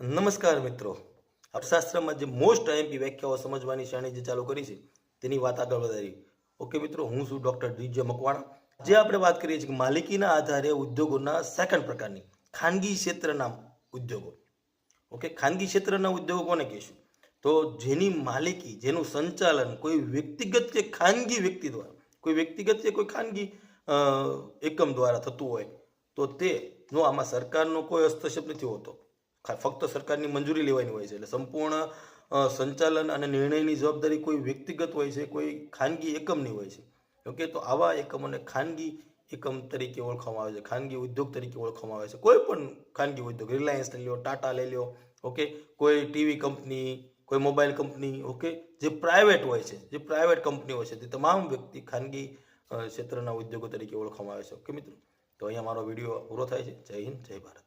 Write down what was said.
નમસ્કાર મિત્રો. અર્થશાસ્ત્રમાં જે મોસ્ટ આઈએમપી વ્યાખ્યાઓ સમજવાની શ્રેણી જે ચાલુ કરી છે, તેની વાત આગળ વધારી ઓકે મિત્રો, હું છું ડૉક્ટર ડીજે મકવાણા. જે આપણે વાત કરીએ છીએ કે માલિકીના આધારે ઉદ્યોગોના સેકન્ડ પ્રકારની, ખાનગી ક્ષેત્રના ઉદ્યોગો. ઓકે ખાનગી ક્ષેત્રના ઉદ્યોગો કોને કહીશું? તો જેની માલિકી, જેનું સંચાલન કોઈ વ્યક્તિગત કે ખાનગી વ્યક્તિ દ્વારા, કોઈ વ્યક્તિગત કે કોઈ ખાનગી એકમ દ્વારા થતું હોય, તો તેનો આમાં સરકારનો કોઈ હસ્તક્ષેપ નથી હોતો. ફક્ત સરકારની મંજૂરી લેવાની હોય છે. એટલે સંપૂર્ણ સંચાલન અને નિર્ણયની જવાબદારી કોઈ વ્યક્તિગત હોય છે, કોઈ ખાનગી એકમની હોય છે. ઓકે, તો આવા એકમોને ખાનગી એકમ તરીકે ઓળખવામાં આવે છે, ખાનગી ઉદ્યોગ તરીકે ઓળખવામાં આવે છે. કોઈ પણ ખાનગી ઉદ્યોગ, રિલાયન્સ લઈ લો ટાટા લઈ લો ઓકે, કોઈ ટીવી કંપની, કોઈ મોબાઈલ કંપની, ઓકે, જે પ્રાઇવેટ હોય છે, જે પ્રાઇવેટ કંપની હોય છે, તે તમામ વ્યક્તિ ખાનગી ક્ષેત્રના ઉદ્યોગો તરીકે ઓળખવામાં આવે છે. ઓકે, મિત્રો, તો અહીંયા મારો વીડિયો પૂરો થાય છે. જય હિન્દ, જય ભારત.